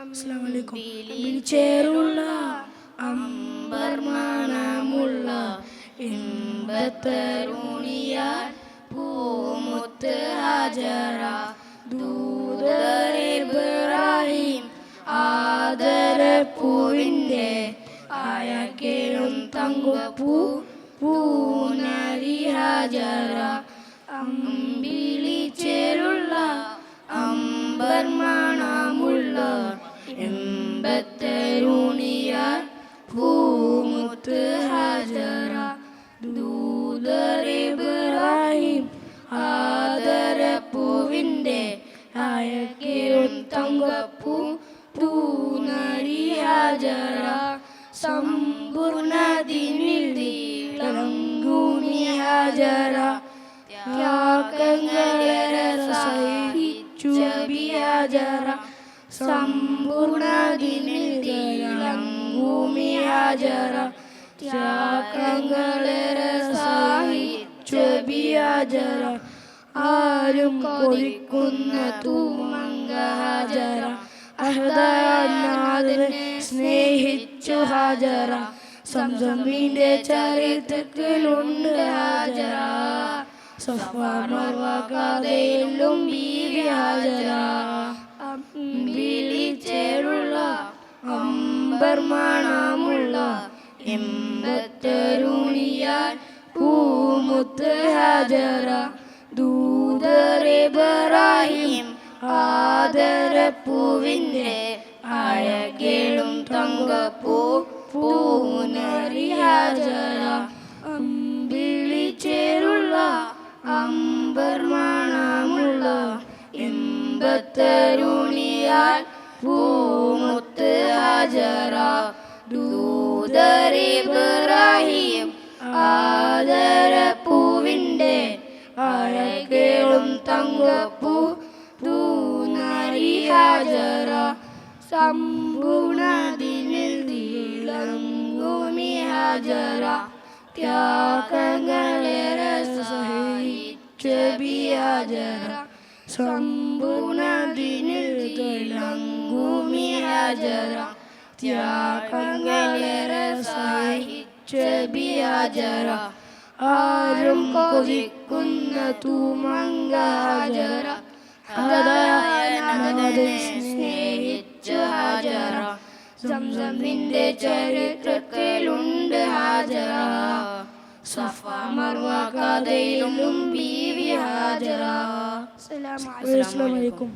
അസ്സലാമലൈക്കും വിളിച്ചേറുള്ള അമ്പർ മണമുള്ള ഇമ്പത്തരുണിയാൽ പൂമുത്ത് ഹാജറ. ദൂതറിബ്രാഹിം ആദരപ്പൂവിന്റെ ആയക്കേളും തങ്കപ്പൂ പൂനരി ഹാജറ. അമ്പിളി ചേരുള്ള മണമുള്ള എമ്പത്തരുണിയാൽ പൂമുത്ത് ഹാജറ. ദൂതറിബ്രാഹിം ആദരപ്പൂവിന്റെ അയക്കേറും തങ്കപ്പൂ പൂനരി ഹാജറ. സമ്പൂർണദിനിൽ തിളങ്ങൂനി ഹാജറ. ത്യാഗങ്ങളേറെ സഹിച്ചു ബിയാജറ സമ്പൂർണദിനിൽ തിളങ്ങൂമി ഹാജറ ത്യാഗങ്ങളേറെ സഹിച്ചു ബിയാജറ ആരും കൊതിക്കുന്ന തൂമങ്ക ഹാജറ അഹദാദിനെ സ്നേഹിച്ചു ഹാജറ സംസമിന്റെ ചരിത്രത്തിലുണ്ട് ഹാജറ ബീവി ഹാജറ അമ്പർ മണമുള്ള എമ്പത്തരുണിയാൽ പൂമുത്ത് ഹാജറ ദൂതറിബ്രാഹിം ആദരപ്പൂവിന്റെ അഴകേളും തങ്കപ്പൂ പൂനറി ഹാജറ. അമ്പിളിച്ചേരുള്ള അമ്പർ മണമുള്ള എമ്പത്തരുണിയാൽ പൂമുത്ത് ഹാജറ ദൂതറിബ്രാഹിം ആദരപ്പൂവിന്റെ അഴകേളും തങ്കപ്പൂ. തൂനറി ഹാജറ സമ്പൂർണദിനിൽ തിളങ്ങുമി ഹാജറ ത്യാഗങ്ങളെ സഹിച്ച ബിയാജറ സമ്പൂർണദിനിൽ തിളങ്ങുമി ഹാജറ ത്യാഗങ്ങളേറെ സഹിച്ച ബിയാജറ ആരും കൊതിക്കുന്ന തൂമങ്ക ഹാജറ സ്നേഹിച്ചു ഹാജറ സംസമിന്റെ ചരിത്രത്തിലുണ്ട് ഹാജറ സഫ മർവ കഥയിലും ബീവി അസ്സലാമു അലൈക്കും.